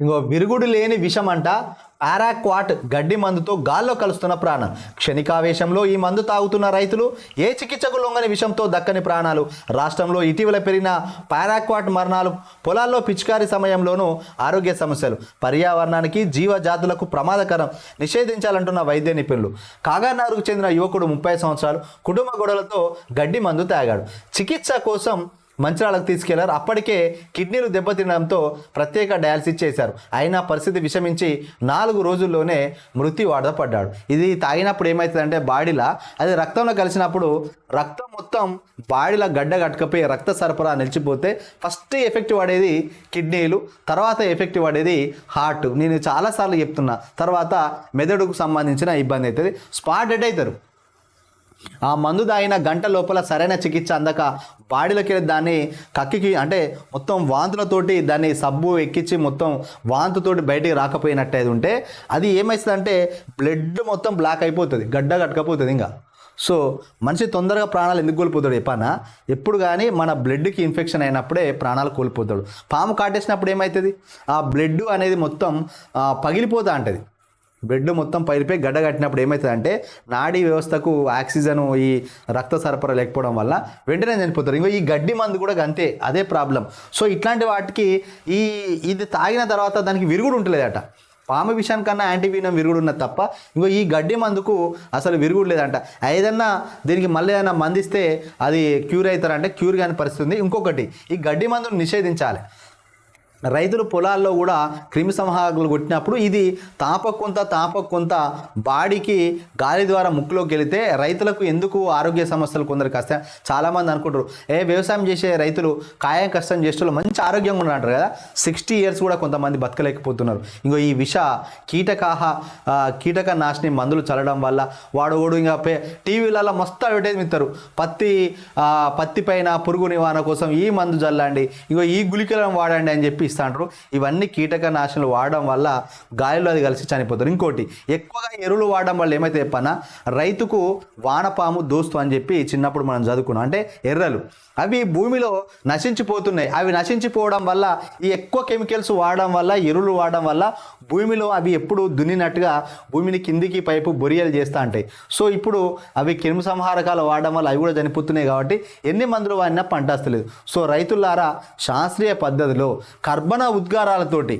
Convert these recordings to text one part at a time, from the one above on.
ఇంకో విరుగుడు లేని విషం అంట పారాక్వాట్ గడ్డి మందుతో గాల్లో కలుస్తున్న ప్రాణం. క్షణికావేశంలో ఈ మందు తాగుతున్న రైతులు ఏ చికిత్సకు లొంగని విషంతో దక్కని ప్రాణాలు? రాష్ట్రంలో ఇటీవల పెరిగిన పారాక్వాట్ మరణాలు పొలాల్లో పిచికారి సమయంలోనూ ఆరోగ్య సమస్యలు. పర్యావరణానికి జీవజాతులకు ప్రమాదకరం. నిషేధించాలంటున్న వైద్య నిపుణులు. కాగానారుకు చెందిన యువకుడు ముప్పై సంవత్సరాలు కుటుంబ గొడవలతో గడ్డి మందు తాగాడు. చికిత్స కోసం మంచిరాలకు తీసుకెళ్ళారు. అప్పటికే కిడ్నీలు దెబ్బతినడంతో ప్రత్యేక డయాలసిస్ చేశారు అయినా పరిస్థితి విషమించి నాలుగు రోజుల్లోనే మృత్యువాడ పడ్డాడు. ఇది తాగినప్పుడు ఏమవుతుందంటే బాడీలా అది రక్తంలో కలిసినప్పుడు రక్తం మొత్తం బాడీలో గడ్డ కట్టుకపోయి రక్త సరఫరా నిలిచిపోతే ఫస్ట్ ఎఫెక్ట్ పడేది కిడ్నీలు తర్వాత ఎఫెక్ట్ పడేది హార్ట్. నేను చాలాసార్లు చెప్తున్నా తర్వాత మెదడుకు సంబంధించిన ఇబ్బంది అవుతుంది. స్పాట్ డెడ్ అవుతారు. ఆ మందు తాగిన గంట లోపల సరైన చికిత్స అందక బాడీలోకి వెళ్ళి దాన్ని కక్కికి అంటే మొత్తం వాంతులతోటి దాన్ని సబ్బు ఎక్కించి మొత్తం వాంతుతోటి బయటికి రాకపోయినట్టయితే ఉంటే అది ఏమవుతుందంటే బ్లడ్ మొత్తం బ్లాక్ అయిపోతుంది గడ్డ కట్టకపోతుంది ఇంకా. సో మనిషి తొందరగా ప్రాణాలు ఎందుకు కోల్పోతాడు చెప్పానా? ఎప్పుడు కానీ మన బ్లడ్కి ఇన్ఫెక్షన్ అయినప్పుడే ప్రాణాలు కోల్పోతాడు. పాము కాటేసినప్పుడు ఏమవుతుంది ఆ బ్లడ్ అనేది మొత్తం పగిలిపోతా ఉంటుంది బ్లడ్ మొత్తం పైరిపోయి గడ్డ కట్టినప్పుడు ఏమవుతుందంటే నాడీ వ్యవస్థకు ఆక్సిజన్ ఈ రక్త సరఫరా లేకపోవడం వల్ల వెంటనే చనిపోతారు. ఇంకో ఈ గడ్డి మందు కూడా అంతే అదే ప్రాబ్లం. సో ఇట్లాంటి వాటికి ఈ ఇది తాగిన తర్వాత దానికి విరుగుడు ఉంటలేదట. పాము కన్నా యాంటీవీనం విరుగుడు ఉన్నది తప్ప ఇంకో ఈ గడ్డి మందుకు అసలు విరుగుడు లేదంట. ఏదన్నా దీనికి మళ్ళీ ఏదైనా మందిస్తే అది క్యూర్ అవుతారంటే క్యూర్ కాని పరిస్థితి ఉంది. ఇంకొకటి ఈ గడ్డి మందును నిషేధించాలి. రైతులు పొలాల్లో కూడా క్రిమి సంహారకులు కొట్టినప్పుడు ఇది తాప కొంత తాప కొంత బాడీకి గాలి ద్వారా ముక్కులోకి వెళితే రైతులకు ఎందుకు ఆరోగ్య సమస్యలు కొందరికి వస్తాయి? చాలామంది అనుకుంటారు ఏ వ్యవసాయం చేసే రైతులు కాయం కష్టం చేసేవాళ్ళు మంచి ఆరోగ్యంగా ఉన్నారు కదా? సిక్స్టీ ఇయర్స్ కూడా కొంతమంది బతకలేకపోతున్నారు. ఇంకో ఈ విష కీటకాహ కీటక నాశని మందులు చల్లడం వల్ల వాడు ఓడు ఇంకా పే టీవీలలో మస్తు అడ్వర్టైజ్మెంట్ ఇస్తారు. పత్తి పత్తి పైన పురుగు నివారణ కోసం ఈ మందు చల్లండి ఇగో ఈ గుళికలను వాడండి అని చెప్పి ఇస్తాంటారు ఇవన్నీ కీటక నాశనలు వాడడం వల్ల గాలిలో అది కలిసి చనిపోతారు ఇంకోటి ఎక్కువగా ఎరువులు వాడడం వల్ల ఏమైతే చెప్పనా రైతుకు వానపాము దోస్తు అని చెప్పి చిన్నప్పుడు మనం చదువుకున్నాం. అంటే ఎర్రలు. అవి భూమిలో నశించిపోతున్నాయి. అవి నశించిపోవడం వల్ల ఈ ఎక్కువ కెమికల్స్ వాడడం వల్ల ఎరువులు వాడడం వల్ల భూమిలో అవి ఎప్పుడు దున్నినట్టుగా భూమిని కిందికి పైపు బొరియలు చేస్తూ ఉంటాయి. సో ఇప్పుడు అవి క్రిమి సంహారకాలు వాడడం వల్ల అవి కూడా చనిపోతున్నాయి కాబట్టి ఎన్ని మందులు వాడినా పంట వస్తలేదు సో రైతులారా శాస్త్రీయ పద్ధతిలో అర్బన ఉద్గారాలతోటి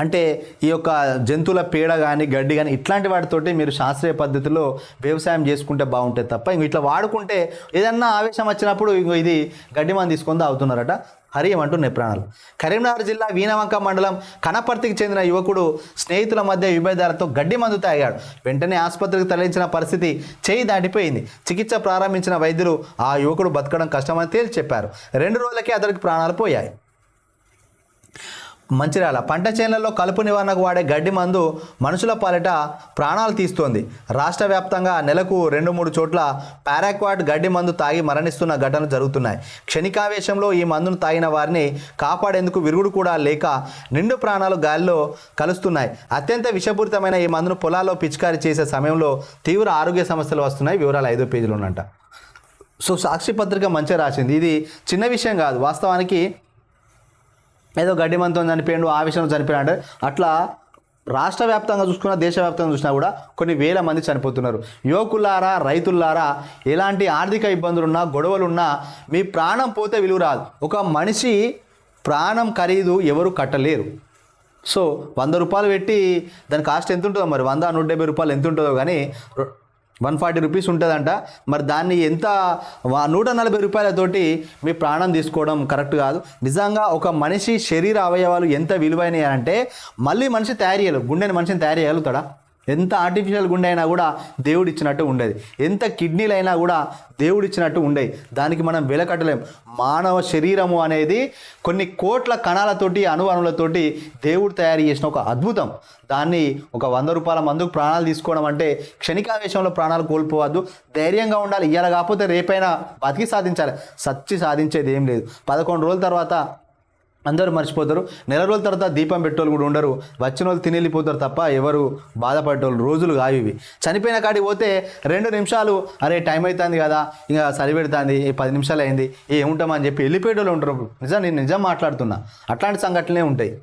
అంటే ఈ యొక్క జంతువుల పేడ కానీ గడ్డి కానీ ఇట్లాంటి వాటితోటి మీరు శాస్త్రీయ పద్ధతిలో వ్యవసాయం చేసుకుంటే బాగుంటుంది తప్ప ఇంక ఇట్లా వాడుకుంటే ఏదన్నా ఆవేశం వచ్చినప్పుడు ఇంకో ఇది గడ్డి మనం తీసుకొని తాగుతున్నారట. హరి అంటూ ప్రాణాలు. కరీంనగర్ జిల్లా వీణవంక మండలం కనపర్తికి చెందిన యువకుడు స్నేహితుల మధ్య విభేదాలతో గడ్డి మందు తాగాడు. వెంటనే ఆసుపత్రికి తరలించిన పరిస్థితి చేయి దాటిపోయింది. చికిత్స ప్రారంభించిన వైద్యులు ఆ యువకుడు బతకడం కష్టమని తేల్చి చెప్పారు. రెండు రోజులకే అతడికి ప్రాణాలు పోయాయి. మంచిర్యాల పంట చేనులలో కలుపు నివారణకు వాడే గడ్డి మందు మనుషుల పాలిట ప్రాణాలు తీస్తోంది. రాష్ట్ర వ్యాప్తంగా నెలకు రెండు మూడు చోట్ల పారాక్వాట్ గడ్డి మందు తాగి మరణిస్తున్న ఘటనలు జరుగుతున్నాయి. క్షణికావేశంలో ఈ మందును తాగిన వారిని కాపాడేందుకు విరుగుడు కూడా లేక నిండు ప్రాణాలు గాలిలో కలుస్తున్నాయి. అత్యంత విషపూరితమైన ఈ మందును పొలాల్లో పిచికారీ చేసే సమయంలో తీవ్ర ఆరోగ్య సమస్యలు వస్తున్నాయి. వివరాలు ఐదో పేజీలు ఉన్నట సో సాక్షి పత్రిక మంచిగా రాసింది. ఇది చిన్న విషయం కాదు. వాస్తవానికి ఏదో గడ్డి మంతం చనిపోయాడు ఆ విషయంలో చనిపోయాడు అట్లా రాష్ట్ర వ్యాప్తంగా చూసుకున్న దేశవ్యాప్తంగా చూసినా కూడా కొన్ని వేల మంది చనిపోతున్నారు. యువకులారా రైతులారా ఎలాంటి ఆర్థిక ఇబ్బందులున్నా గొడవలున్నా మీ ప్రాణం పోతే విలువ రాదు. ఒక మనిషి ప్రాణం ఖరీదు ఎవరు కట్టలేరు. సో వంద రూపాయలు పెట్టి దాని కాస్ట్ ఎంత ఉంటుందో మరి? వంద నూట డెబ్బై రూపాయలు ఎంత ఉంటుందో కానీ వన్ ఫార్టీ రూపీస్ ఉంటుందంట. మరి దాన్ని ఎంత నూట నలభై రూపాయలతోటి మీ ప్రాణం తీసుకోవడం కరెక్ట్ కాదు. నిజంగా ఒక మనిషి శరీర అవయవాలు ఎంత విలువైనవి అంటే మళ్ళీ మనిషి తయారు చేయాలి గుండెని మనిషిని తయారు చేయగలుగుతాడా? ఎంత ఆర్టిఫిషియల్ గుండె అయినా కూడా దేవుడు ఇచ్చినట్టు ఉండేది. ఎంత కిడ్నీలు అయినా కూడా దేవుడు ఇచ్చినట్టు ఉండేది దానికి మనం వెలకట్టలేం. మానవ శరీరము అనేది కొన్ని కోట్ల కణాలతోటి అణు దేవుడు తయారు చేసిన ఒక అద్భుతం. దాన్ని ఒక వంద రూపాయల మందుకు ప్రాణాలు తీసుకోవడం అంటే క్షణికావేశంలో ప్రాణాలు కోల్పోవద్దు. ధైర్యంగా ఉండాలి. ఇవాళ కాకపోతే రేపైనా బతికి సాధించాలి. సచ్చి సాధించేది ఏం లేదు. పదకొండు రోజుల తర్వాత అందరూ మర్చిపోతారు. నెల రోజుల తర్వాత దీపం పెట్టేవాళ్ళు కూడా ఉండరు. వచ్చిన వాళ్ళు తినేళ్ళిపోతారు తప్ప ఎవరు బాధపడేవాళ్ళు రోజులు కావివి ఇవి. చనిపోయిన కాడికి పోతే రెండు నిమిషాలు అరే టైం అవుతుంది కదా ఇంకా సరి పెడుతుంది ఈ పది నిమిషాలు అయింది ఏముంటామని చెప్పి వెళ్ళిపోయేటోళ్ళు ఉంటారు. నిజం నేను నిజం మాట్లాడుతున్నా. అట్లాంటి సంఘటనలే ఉంటాయి.